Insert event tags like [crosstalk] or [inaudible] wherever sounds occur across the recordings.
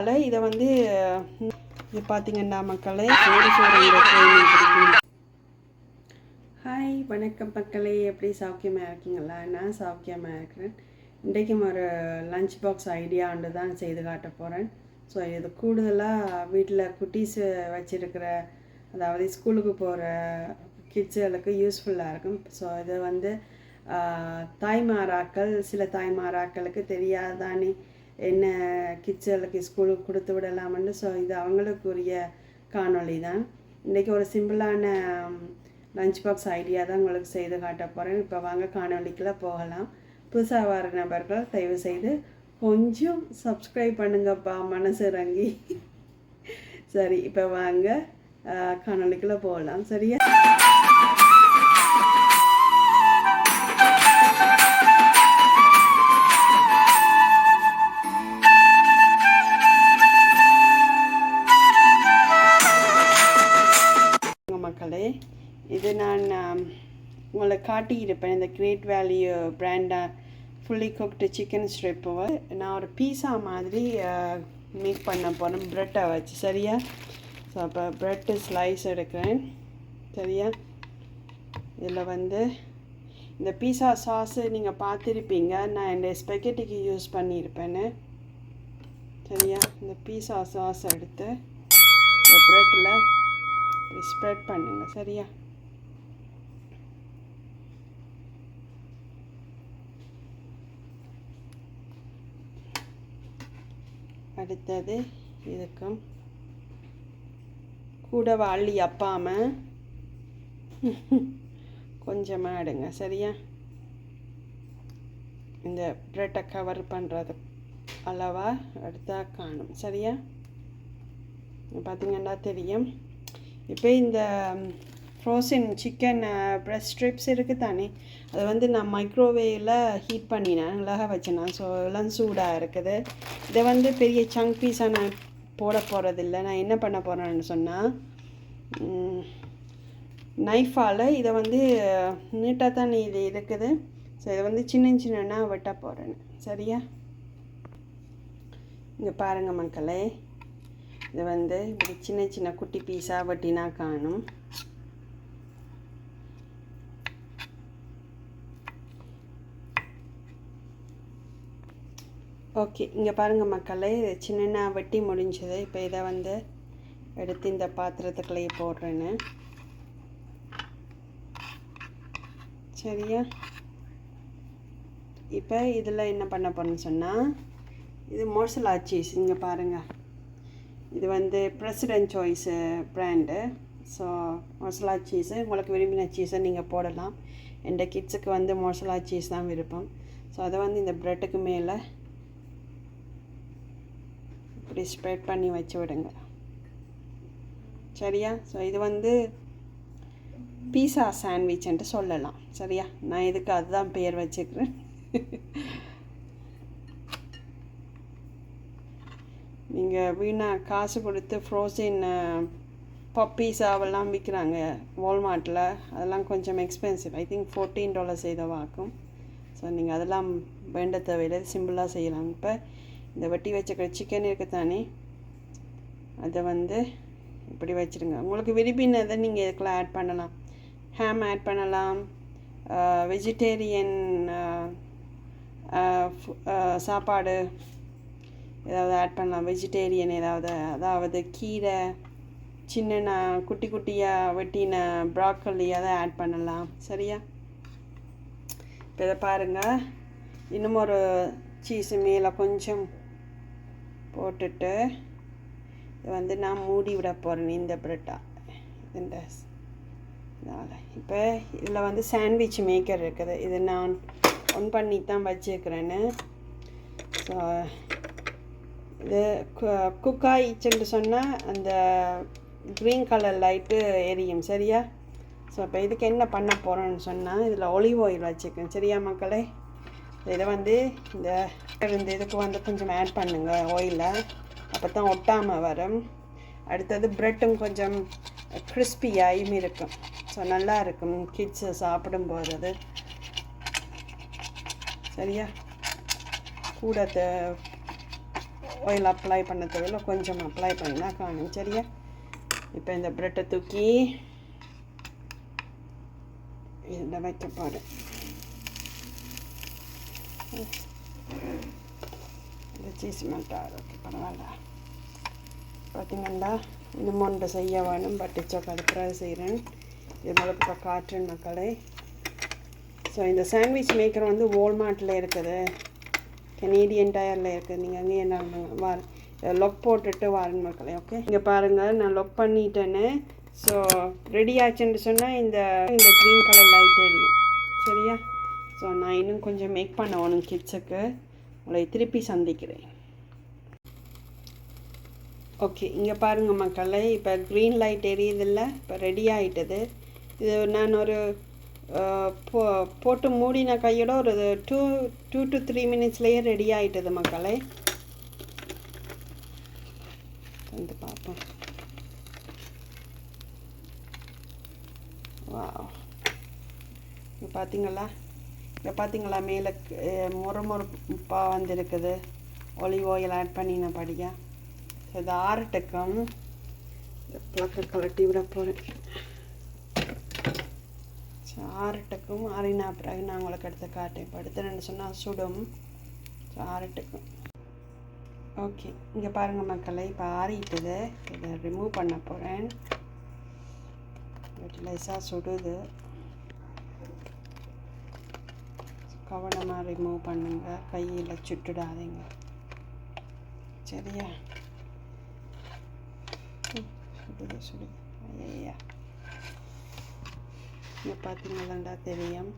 அதனால் இதை வந்து இது பார்த்தீங்கன்னா மக்களை சோறு சோறு ஹாய் வணக்கம் மக்களே. எப்படி சௌக்கியமாக இருக்கீங்களா? நான் சௌக்கியமாக இருக்கிறேன். இன்றைக்கும் ஒரு லஞ்ச் பாக்ஸ் ஐடியாண்டு தான் செய்து காட்ட போகிறேன் ஸோ இது கூடுதலாக வீட்டில் குட்டீஸ் வச்சுருக்கிற அதாவது ஸ்கூலுக்கு போகிற கிட்ஸுகளுக்கு யூஸ்ஃபுல்லாக இருக்கும். ஸோ இது வந்து தாய்மாராக்கள் சில தாய்மாராக்களுக்கு தெரியாதானே. என்ன கிச்சலுக்கு ஸ்கூலுக்கு கொடுத்து விடலாம்னு ஸோ இது அவங்களுக்குரிய காணொளி தான். இன்றைக்கி ஒரு சிம்பிளான லஞ்ச் பாக்ஸ் ஐடியா தான் உங்களுக்கு செய்து காட்ட போகிறேன் இப்போ வாங்க காணொளிக்குள்ள போகலாம். புதுசாக வர நபர்கள் தயவு செய்து கொஞ்சம் சப்ஸ்கிரைப் பண்ணுங்கப்பா மனசு இறங்கி சரி இப்போ வாங்க ஆஹ், போகலாம். சரியா? காட்டியிருப்பேன் இந்த கிரேட் வேல்யூ பிராண்டாக ஃபுல்லி குக்டு சிக்கன் ஸ்ட்ரிப்பை நான் ஒரு பீஸா மாதிரி uh, மேக் பண்ண போகிறேன் ப்ரெட்டை வச்சு. சரியா? ஸோ அப்போ ப்ரெட்டு ஸ்லைஸ் எடுக்கிறேன். சரியா? இதில் வந்து இந்த பீஸா சாஸு நீங்கள் பார்த்துருப்பீங்க. நான் என்னுடைய ஸ்பெக்கெட்டிக்கு யூஸ் பண்ணியிருப்பேன்னு சரியா? இந்த பீஸா சாஸ் எடுத்து இந்த ப்ரெட்டில் ஸ்ப்ரெட் பண்ணுங்கள் சரியா? அடுத்தது இதுக்கும். கூட வாழி அப்பாம. கொஞ்சமாக எடுங்க சரியா? இந்த ப்ரெட்டை கவர் பண்ணுறது அளவா எடுத்தா காணும் சரியா? பார்த்தீங்கன்னா தெரியும். இப்போ இந்த ஃப்ரோசன் சிக்கன் ப்ரெஸ் ஸ்ட்ரிப்ஸ் இருக்குது தானே அதை வந்து நான் மைக்ரோவேவில் ஹீட் பண்ணினேன். அழகாக வச்சேன் ஸோ எல்லாம் சூடாக இருக்குது. இதை வந்து பெரிய சங்க் பீஸாக நான் போட போகிறதில்ல நான் என்ன பண்ண போகிறேன்னு சொன்னால் நைஃபால் இதை வந்து நீட்டாக தான் இது இருக்குது. ஸோ இதை வந்து சின்ன சின்னன்னா வெட்ட போகிறேன் சரியா? இங்கே பாருங்கள் மக்களே. இது வந்து இப்படி சின்ன சின்ன குட்டி பீஸாக வெட்டினா காணும். ஓகே இங்கே பாருங்கள் மக்களே இது சின்ன வெட்டி முடிஞ்சது. இப்போ இதை வந்து எடுத்து இந்த பாத்திரத்துக்குள்ளேயே போடுறேன்னு. சரியா? இப்போ இதில் என்ன பண்ண போகிறேன்னு சொன்னால் இது மோசலா சீஸ் இங்கே பாருங்கள் இது வந்து President Choice brand. So mozzarella cheese உங்களுக்கு விரும்பின சீஸை நீங்கள் போடலாம். எந்த கிட்ஸுக்கு வந்து மொசலா சீஸ் தான் விருப்பம். ஸோ அதை வந்து இந்த ப்ரெட்டுக்கு மேலே இப்படி ஸ்ப்ரெட் பண்ணி வச்சு விடுங்க. சரியா? ஸோ இது வந்து பீஸா சாண்ட்விச்ன்ட்டு சொல்லலாம். சரியா? நான் இதுக்கு அதுதான் பேர் வச்சுக்கிறேன். [laughs] நீங்கள் வீணாக காசு கொடுத்து ஃப்ரோசன் பப்பீஸாவெல்லாம் விற்கிறாங்க வால்மார்ட்டில் அதெல்லாம் கொஞ்சம் expensive I think fourteen dollars இதை வாக்கும் ஸோ நீங்கள் அதெல்லாம் வேண்ட தேவையில்லை. சிம்பிளாக செய்யலாம். இப்போ இந்த வெட்டி வச்சுக்கிற சிக்கன் இருக்குதானே அதை வந்து இப்படி வச்சுருங்க. உங்களுக்கு விரும்பினதை நீங்கள் இதுக்குள்ள ஆட் பண்ணலாம். ஹேம் ஆட் பண்ணலாம். வெஜிடேரியன் சாப்பாடு ஏதாவது ஆட் பண்ணலாம். வெஜிடேரியன் ஏதாவது அதாவது கீரை சின்ன குட்டி குட்டியாக வெட்டின ப்ராக்கலி அதை ஆட் பண்ணலாம். சரியா? இப்போ இதை பாருங்கள் இன்னும் ஒரு சீஸு மேலே கொஞ்சம் போட்டுட்டு இது வந்து நான் மூடி விட போகிறேன் இந்த ப்ரெட்டா. இந்த இதனால் இப்போ இதில் வந்து சாண்ட்விச் மேக்கர் இருக்குது. இது நான் ஒன் பண்ணி தான் வச்சுருக்கிறேன்னு. ஸோ இது குக் ஆயிடுச்சுன்னு சொன்னால் அந்த க்ரீன் கலர் லைட்டு எரியும் சரியா? ஸோ இப்போ இதுக்கு என்ன பண்ண போகிறோன்னு சொன்னால் இதில் ஒலிவ் ஆயில் வச்சுக்கேன் சரியா மக்களே? இதை வந்து இந்த இந்த இதுக்கு வந்து கொஞ்சம் ஆட் பண்ணுங்கள் ஆயிலில் அப்போ தான் ஒட்டாமல் வரும். அடுத்தது ப்ரெட்டும் கொஞ்சம் கிறிஸ்பியாயும் இருக்கும். ஸோ நல்லா இருக்கும். கிட்ஸு சாப்பிடும்போது அது. சரியா? கூட ஆயில் அப்ளை பண்ண தேவையில்ல கொஞ்சம் அப்ளை பண்ணினா காணும். சரியா? இப்போ இந்த ப்ரெட்டை தூக்கி இதில் வைக்க போகிறேன் இந்த சீஸ் ஓகே பரவாயில்ல பார்த்தீங்கன்னா இன்னும் ஒன்று செய்ய வேணும் பட்டு சோக்காடு செய்கிறேன் இது மிளகு இப்போ காட்டுறேன் மக்களே ஸோ இந்த சாண்ட்விச் மேக்கர் வந்து வால்மார்ட்டில் இருக்குது கெனேடியன் டயரில் இருக்குது நீங்கள் அங்கேயே என்ன வார லொக் போட்டுட்டு வாரன் மக்களே ஓகே இங்கே பாருங்கள் நான் லொக் பண்ணிட்டேன்னு ஸோ ரெடி ஆச்சுன்னு சொன்னால் இந்த இந்த க்ரீன் கலர் லைட் எரியும் சரியா ஸோ நான் இன்னும் கொஞ்சம் மேக் பண்ணணும் கிட்ஸுக்கு உங்களை திருப்பி சந்திக்கிறேன். ஓகே இங்கே பாருங்கள் மக்களே. இப்போ க்ரீன் லைட் எரியுதில்ல? இப்போ ரெடி ஆகிட்டது இது நான் ஒரு போ போட்டு மூடின கையோட ஒரு டூ டூ டு த்ரீ மினிட்ஸ்லேயே ரெடி ஆகிட்டது மக்களே. வந்து பார்ப்போம் வா பார்த்தீங்களா இங்கே பார்த்தீங்களா மேலே முறை முறுப்பாக வந்திருக்குது. ஒலிவ் ஆயில் ஆட் பண்ணின படியா. இது ஆறட்டுக்கும் இந்த பிளக்க கலட்டி விட போகிறேன் ஆறட்டுக்கும் ஆறினா பிறகு நான் உங்களுக்கு எடுத்து காட்டேன் படுத்துறேன்னு சொன்னால் சுடும். ஸோ ஆறட்டுக்கும் ஓகே இங்கே பாருங்கள் மக்களை இப்போ ஆறிட்டுது. இதை ரிமூவ் பண்ண போகிறேன் லைஸாக சுடுது. கவனமாக ரிமூவ் பண்ணுங்கள் கையில் சுட்டுடாதீங்க. சரியா? சுடுது சுடுது. ஐயா இங்கே பார்த்தீங்களாண்டா தெரியும்.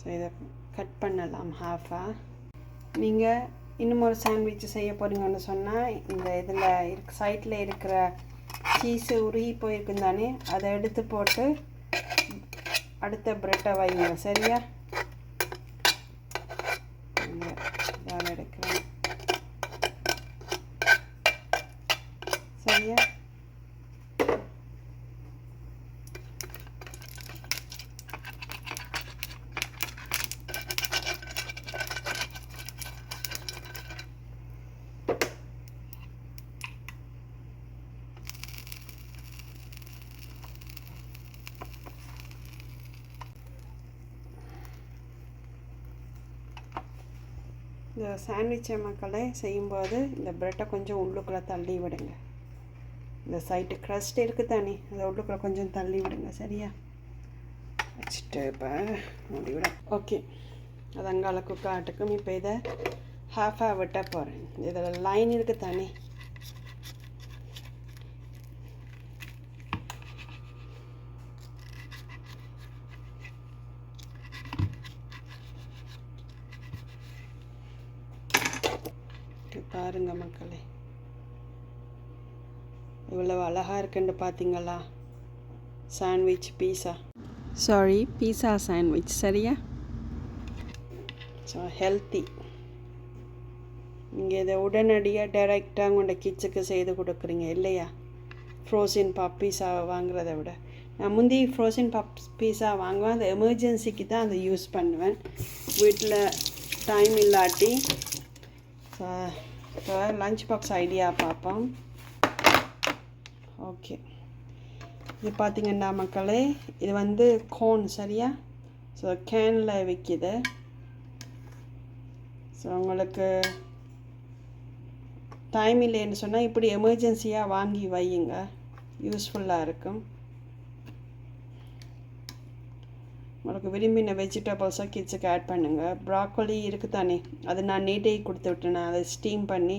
ஸோ இதை கட் பண்ணலாம் ஹாஃபாக நீங்கள் இன்னும் ஒரு சாண்ட்விச் செய்ய போகிறீங்கன்னு சொன்னால் இந்த இதில் இருக்க சைட்டில் இருக்கிற சீஸு உருகி போயிருக்கும் தானே அதை எடுத்து போட்டு அடுத்த ப்ரெட்டை வைங்க. சரியா இந்த இதால் எடுக்கிறேன் சரியா இந்த சாண்ட்விச் மக்களை செய்யும்போது இந்த ப்ரெட்டை கொஞ்சம் உள்ளுக்குள்ளே தள்ளி விடுங்க. இந்த சைட்டு க்ரஸ்ட் இருக்குது தானே. அதை உள்ளுக்குள்ளே கொஞ்சம் தள்ளி விடுங்க சரியா? வச்சுட்டு இப்போ மூடி விட. ஓகே அது அங்கால குக்காட்டுக்கும் இப்போ இதை ஹாஃபாக விட்ட போகிறேன் இதில் லைன் இருக்குது தானே. இங்க பாருங்க மக்களே. இவ்வளவு அழகாக இருக்குன்னு பார்த்தீங்களா sandwich pizza sorry pizza sandwich சரியா? ஸோ ஹெல்த்தி நீங்கள் இதை உடனடியாக டைரெக்டாக உங்களோட கிட்ஸுக்கு செய்து கொடுக்குறீங்க இல்லையா? ஃப்ரோசன் பப் பீஸா வாங்குறத விட. நான் முந்தி ஃப்ரோசன் பப் பீஸா வாங்குவேன் அந்த எமர்ஜென்சிக்கு தான் அதை யூஸ் பண்ணுவேன். வீட்டில் டைம் இல்லாட்டி லஞ்ச் பாக்ஸ் ஐடியா பார்ப்போம். ஓகே இது பார்த்தீங்கன்னா மக்களே இது வந்து கோன் சரியா? ஸோ கேனில் விற்கிது ஸோ உங்களுக்கு டைம் இல்லைன்னு சொன்னால் இப்படி எமர்ஜென்சியாக வாங்கி வையுங்க. யூஸ்ஃபுல்லாக இருக்கும். உங்களுக்கு விரும்பின வெஜிடபிள்ஸாக கிட்ஸுக்கு ஆட் பண்ணுங்கள் ப்ராக்கோலி இருக்குது தானே அது நான் நீட்டை கொடுத்து விட்டேன்? அதை ஸ்டீம் பண்ணி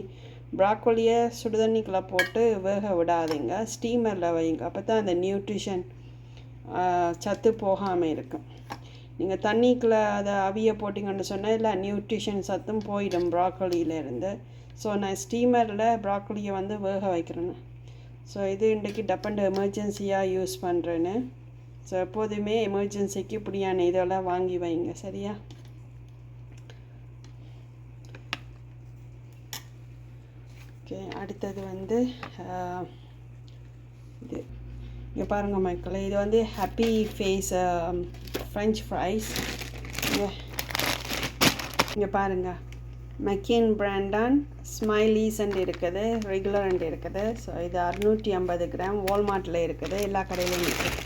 ப்ராக்கோலியை சுடுதண்ணிக்குள்ளே போட்டு வேக விடாதீங்க. ஸ்டீமரில் வைங்க. அப்போ தான் அந்த நியூட்ரிஷன் சத்து போகாமல் இருக்கும். நீங்கள் தண்ணிக்குள்ளே அதை அவிய போட்டிங்கன்னு சொன்னால் இல்லை நியூட்ரிஷன் சத்தும் போயிடும் ப்ராக்கோலியிலேருந்து ஸோ நான் ஸ்டீமரில் ப்ராக்கோலியை வந்து வேக வைக்கிறேன்னு ஸோ இது இன்றைக்கி டப்பண்ட் எமர்ஜென்சியாக யூஸ் பண்ணுறேன்னு ஸோ எப்போதுமே எமர்ஜென்சிக்கு இப்படியான இதெல்லாம் வாங்கி வைங்க. சரியா? ஓகே அடுத்தது வந்து இது. இங்கே பாருங்க மக்களே இது வந்து ஹாப்பி ஃபேஸ் ஃப்ரெஞ்ச் ஃப்ரைஸ் இங்கே பாருங்கள் மெக்கின் பிராண்டான் ஸ்மைலீஸ் அண்ட் இருக்குது ரெகுலர் அண்ட் இருக்குது. ஸோ இது அறுநூற்றி ஐம்பது கிராம் வால்மார்ட்டில் இருக்குது எல்லா கடையிலையும் இருக்குது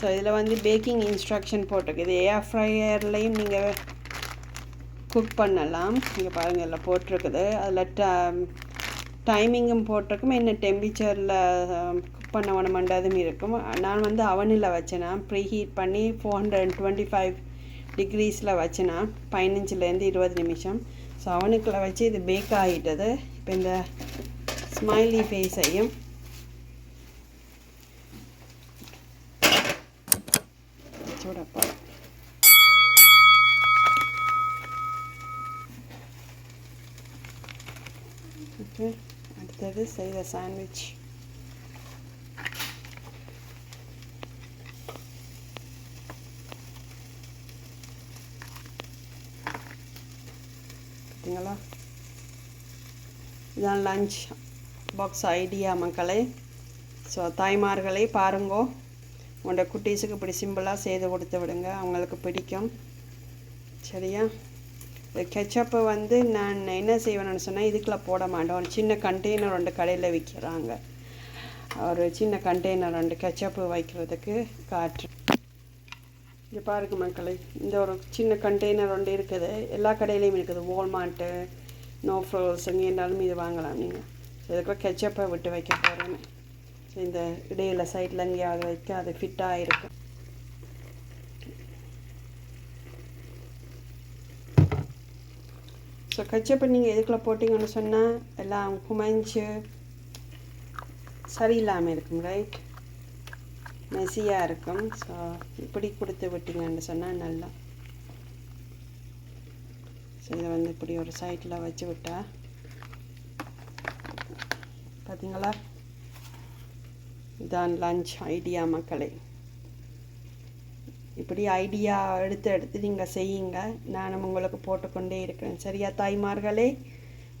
ஸோ இதில் வந்து பேக்கிங் இன்ஸ்ட்ரக்ஷன் போட்டிருக்கு இது ஏர் ஃப்ரையர்லேயும் நீங்கள் குக் பண்ணலாம். இங்கே பாருங்கள் இதில் போட்டிருக்குது. அதில் ட டைமிங்கும் போட்டிருக்கும். என்ன டெம்பரேச்சரில் குக் பண்ண வேணுமென்றதும் இருக்கும். நான் வந்து அவனில் வச்சேனா ப்ரீ ஹீட் பண்ணி four hundred and twenty five டிகிரீஸில் வச்சேனா பதினஞ்சுலேருந்து இருபது நிமிஷம். ஸோ அவனுக்குள்ள வச்சு இது பேக் ஆகிட்டது. இப்போ இந்த ஸ்மைலி ஃபேஸையும் சூடப்பா. Okay. அடுத்தது செய்த சாண்ட்விச் பார்த்தீங்களா இதான் லஞ்ச் பாக்ஸ் ஐடியா மக்களே. ஸோ தாய்மார்களே பாருங்கோ. உங்களோட குட்டீஸுக்கு இப்படி சிம்பிளாக செய்து கொடுத்து விடுங்க. அவங்களுக்கு பிடிக்கும். சரியா? இந்த கெச்சப்பை வந்து நான் என்ன செய்வேன்னு சொன்னால் இதுக்குள்ள போட மாட்டேன் ஒரு சின்ன கண்டெய்னர் ரெண்டு கடையில் விற்கிறாங்க ஒரு சின்ன கண்டெய்னர் ரெண்டு கெச்சப்பு வைக்கிறதுக்கு காற்று. இங்கே பாருங்க மக்களை இந்த ஒரு சின்ன கண்டெய்னர் ஒன்று இருக்குது. எல்லா கடையிலையும் இருக்குது. வால்மார்ட்டு நோ ஃப்ரோல்ஸ் எங்கே இருந்தாலும் இது வாங்கலாம் நீங்கள் இதுக்குள்ள கெச்சப்பை விட்டு வைக்க போகிறேன்னு இந்த இடையில சைடில் எங்கேயாவது வைக்க அது ஃபிட்டாக இருக்கும். ஸோ கச்சப்பை நீங்கள் எதுக்குள்ள போட்டிங்கன்னு சொன்னால் எல்லாம் குமைஞ்சு சரியில்லாமல் இருக்கும் ரைட் மெஸியாக இருக்கும். ஸோ இப்படி கொடுத்து விட்டிங்கன்னு சொன்னால் நல்லா. ஸோ இதை வந்து இப்படி ஒரு சைட்டில் வச்சு விட்டா. பார்த்தீங்களா இதான் லஞ்ச் ஐடியா மக்களை. இப்படி ஐடியா எடுத்து எடுத்து நீங்கள் செய்யுங்க. நானும் உங்களுக்கு போட்டுக்கொண்டே இருக்கிறேன். சரியா தாய்மார்களே?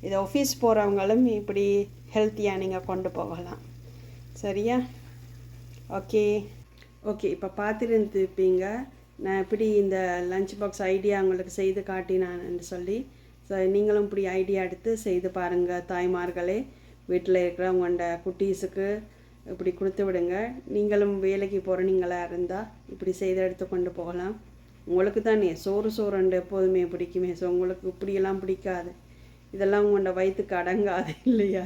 இது ஆஃபீஸ் போகிறவங்களும் இப்படி ஹெல்த்தியாக நீங்கள் கொண்டு போகலாம். சரியா? ஓகே ஓகே இப்போ பார்த்துருந்துப்பீங்க நான் எப்படி இந்த லஞ்ச் பாக்ஸ் ஐடியா உங்களுக்கு செய்து காட்டினான்னு சொல்லி. ஸோ நீங்களும் இப்படி ஐடியா எடுத்து செய்து பாருங்கள் தாய்மார்களே. வீட்டில் இருக்கிறவங்களோட குட்டீஸுக்கு இப்படி கொடுத்து விடுங்க. நீங்களும் வேலைக்கு போகிறனிங்களா இருந்தால் இப்படி செய்து எடுத்து கொண்டு போகலாம். உங்களுக்கு தானே சோறு சோறுண்டு எப்போதுமே பிடிக்குமே. ஸோ உங்களுக்கு இப்படியெல்லாம் பிடிக்காது. இதெல்லாம் உங்களோட வயிற்றுக்கு அடங்காது இல்லையா?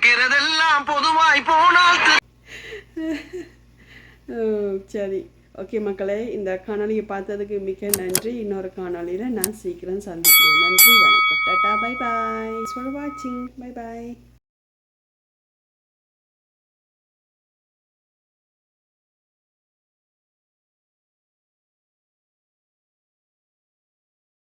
இருக்கிறதெல்லாம் பொதுவாய் போனால் சரி. ஓகே மக்களே இந்த காணொளியை பார்த்ததுக்கு மிக்க நன்றி. இன்னொரு காணொலியில் நான் சீக்கிரம் சந்திக்கிறேன். நன்றி வணக்கம். டாட்டா பை பாய் ஃபார் வாட்சிங் பை பாய்